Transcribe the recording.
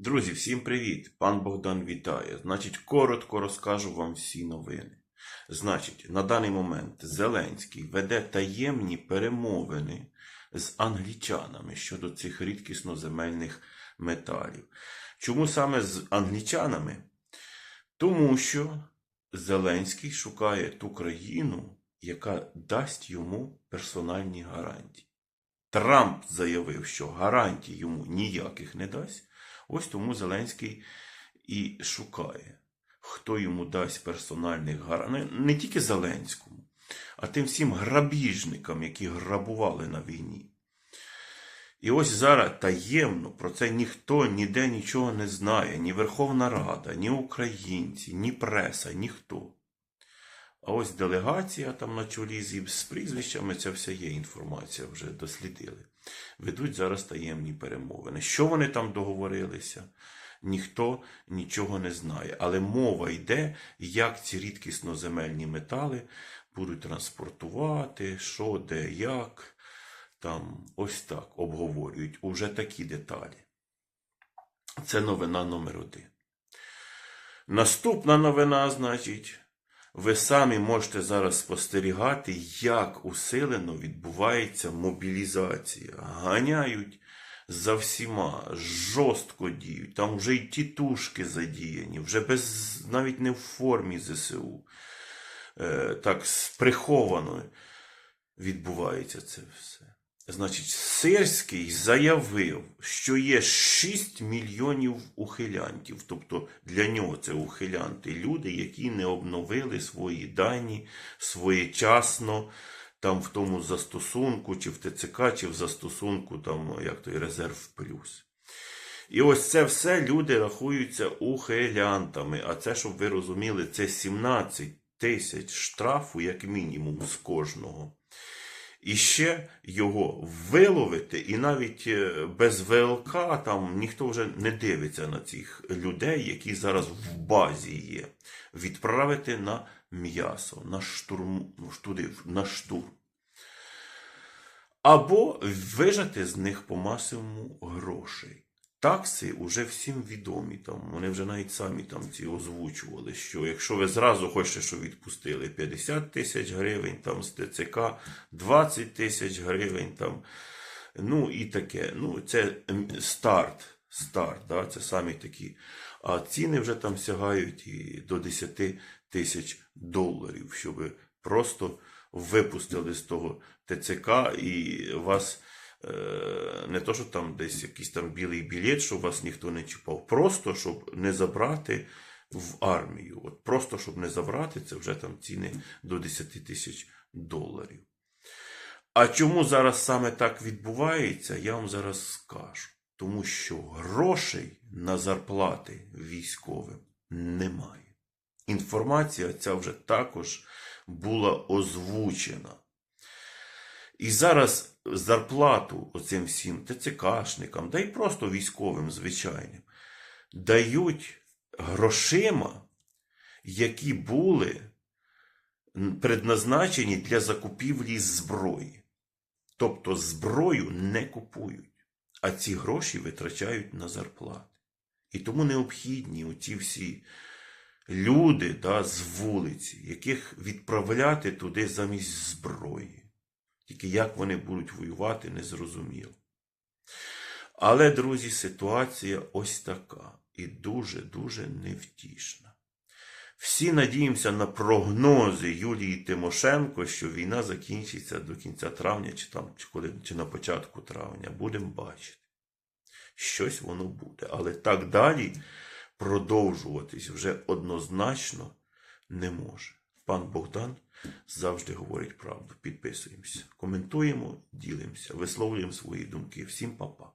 Друзі, всім привіт! Пан Богдан вітає. Значить, коротко розкажу вам всі новини. Значить, на даний момент Зеленський веде таємні перемовини з англічанами щодо цих рідкісноземельних металів. Чому саме з англічанами? Тому що Зеленський шукає ту країну, яка дасть йому персональні гарантії. Трамп заявив, що гарантій йому ніяких не дасть. Ось тому Зеленський і шукає, хто йому дасть персональних гарантій. Не тільки Зеленському, а тим всім грабіжникам, які грабували на війні. І ось зараз таємно про це ніхто ніде нічого не знає, ні Верховна Рада, ні українці, ні преса, ніхто. А ось делегація там на чолі з, прізвищами, ця вся є інформація, вже дослідили. Ведуть зараз таємні перемовини. Що вони там договорилися? Ніхто нічого не знає. Але мова йде, як ці рідкісноземельні метали будуть транспортувати, що, де, як. Там ось так обговорюють уже такі деталі. Це новина номер один. Наступна новина, значить, ви самі можете зараз спостерігати, як усилено відбувається мобілізація. Ганяють за всіма, жорстко діють. Там вже й тітушки задіяні, вже без навіть не в формі ЗСУ. Е, так приховано відбувається це все. Значить, Сирський заявив, що є 6 мільйонів ухилянтів. Тобто для нього це ухилянти, люди, які не обновили свої дані своєчасно, там в тому застосунку, чи в ТЦК, чи в застосунку, там, як той резерв плюс. І ось це все люди рахуються ухилянтами. А це, щоб ви розуміли, це 17 тисяч штрафу, як мінімум, з кожного. І ще його виловити, і навіть е, без ВЛК там ніхто вже не дивиться на цих людей, які зараз в базі є. Відправити на м'ясо, на штурм, ну, туди, на штурм. Або вижати з них по масовому грошей. Такси вже всім відомі. Там, вони вже навіть самі там ці озвучували, що якщо ви зразу хочете, щоб відпустили 50 тисяч гривень там з ТЦК, 20 тисяч гривень там, ну і таке. Ну, це старт. Старт, да, це самі такі. А ціни вже там сягають і до 10 тисяч доларів, щоб просто випустили з того ТЦК і вас. Е, не то, що там десь якийсь там білий білет, щоб вас ніхто не чіпав. Просто щоб не забрати в армію. От Просто щоб не забрати, це вже там ціни до 10 тисяч доларів. А чому зараз саме так відбувається, я вам зараз скажу. Тому що грошей на зарплати військовим немає. Інформація ця вже також була озвучена. І зараз зарплату оцим всім ТЦКшникам, да й просто військовим звичайним, дають грошима, які були предназначені для закупівлі зброї. Тобто зброю не купують, а ці гроші витрачають на зарплати. І тому необхідні оці всі люди да, з вулиці, яких відправляти туди замість зброї. Тільки як вони будуть воювати, не зрозуміло. Але, друзі, ситуація ось така і дуже-дуже невтішна. Всі надіємося на прогнози Юлії Тимошенко, що війна закінчиться до кінця травня, чи там, чи, коли, чи на початку травня. Будемо бачити. Щось воно буде. Але так далі продовжуватись вже однозначно не може. Пан Богдан завжди говорить правду. Підписуємося, коментуємо, ділимося, висловлюємо свої думки. Всім па-па.